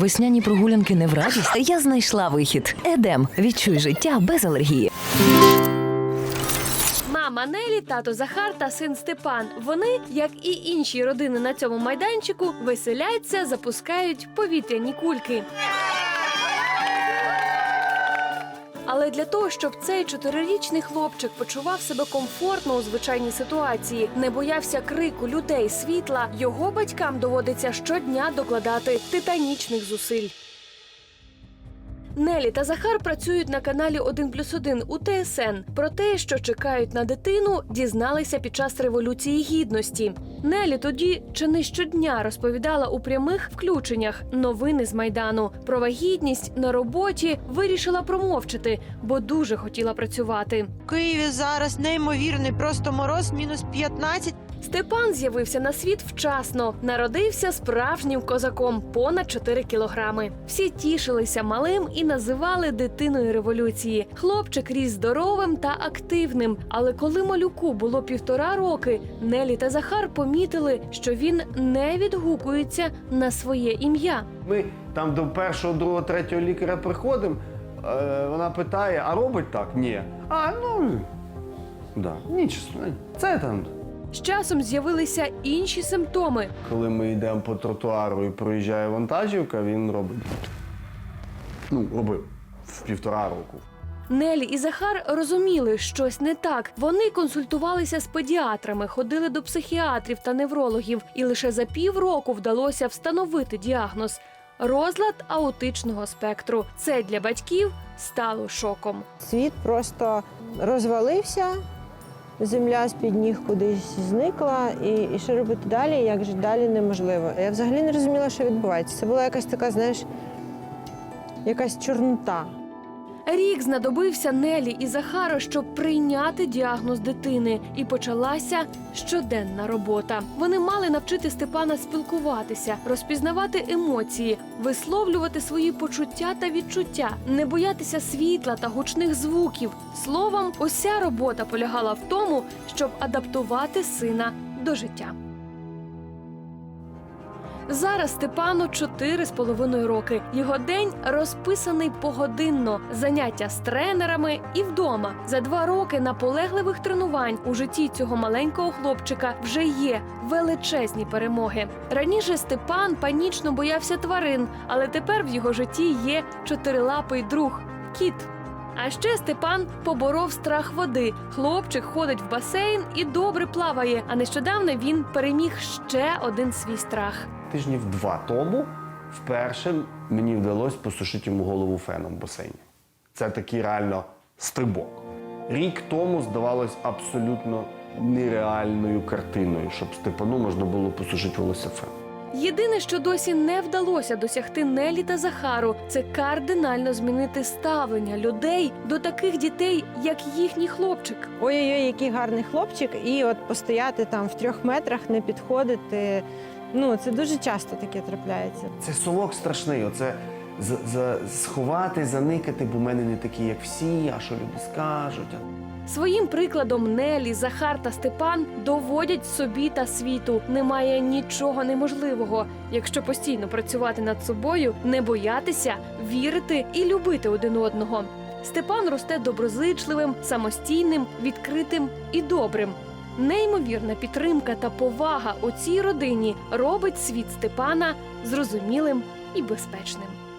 Весняні прогулянки не в радість. Я знайшла вихід. Едем. Відчуй життя без алергії. Мама Нелі, тато Захар та син Степан. Вони, як і інші родини на цьому майданчику, веселяться, запускають повітряні кульки. Але для того, щоб цей чотирирічний хлопчик почував себе комфортно у звичайній ситуації, не боявся крику людей, світла, його батькам доводиться щодня докладати титанічних зусиль. Нелі та Захар працюють на каналі 1 плюс 1 у ТСН. Про те, що чекають на дитину, дізналися під час революції гідності. Нелі тоді чи не щодня розповідала у прямих включеннях новини з майдану. Про вагітність на роботі вирішила промовчати, бо дуже хотіла працювати. В Києві зараз неймовірний, просто мороз мінус 15. Степан з'явився на світ вчасно. Народився справжнім козаком, понад 4 кілограми. Всі тішилися малим і називали дитиною революції. Хлопчик ріс здоровим та активним. Але коли малюку було півтора роки, Нелі та Захар помітили, що він не відгукується на своє ім'я. Ми там до першого, другого, третього лікаря приходимо. Е, вона питає, а робить так? Ні. А, ну да, нічого. Це там. З часом з'явилися інші симптоми. Коли ми йдемо по тротуару і проїжджає вантажівка, він робить. Ну, робив в півтора року. Нелі і Захар розуміли, щось не так. Вони консультувалися з педіатрами, ходили до психіатрів та неврологів, і лише за півроку вдалося встановити діагноз розлад аутичного спектру. Це для батьків стало шоком. Світ просто розвалився, земля з-під ніг кудись зникла, і, і що робити далі, як жити далі неможливо. Я взагалі не розуміла, що відбувається. Це була якась така, знаєш, якась чорнота. Рік знадобився Нелі і Захару, щоб прийняти діагноз дитини, і почалася щоденна робота. Вони мали навчити Степана спілкуватися, розпізнавати емоції, висловлювати свої почуття та відчуття, не боятися світла та гучних звуків. Словом, уся робота полягала в тому, щоб адаптувати сина до життя. Зараз Степану чотири з половиною роки. Його день розписаний погодинно, заняття з тренерами і вдома. За два роки наполегливих тренувань у житті цього маленького хлопчика вже є величезні перемоги. Раніше Степан панічно боявся тварин, але тепер в його житті є чотирилапий друг кіт. А ще Степан поборов страх води. Хлопчик ходить в басейн і добре плаває. А нещодавно він переміг ще один свій страх. Тижнів два тому вперше мені вдалося посушити йому голову феном в басейні. Це такий реально стрибок. Рік тому здавалось абсолютно нереальною картиною, щоб Степану можна було посушити волосся феном. Єдине, що досі не вдалося досягти Нелі та Захару, це кардинально змінити ставлення людей до таких дітей, як їхній хлопчик. Ой-ой-ой, який гарний хлопчик, і от постояти там в трьох метрах, не підходити. Ну, це дуже часто таке трапляється. Це совок страшний. Оце за, за, сховати, заникати, бо в мене не такі, як всі, а що люди скажуть. Своїм прикладом Нелі, Захар та Степан доводять собі та світу. Немає нічого неможливого, якщо постійно працювати над собою, не боятися, вірити і любити один одного. Степан росте доброзичливим, самостійним, відкритим і добрим. Неймовірна підтримка та повага у цій родині робить світ Степана зрозумілим і безпечним.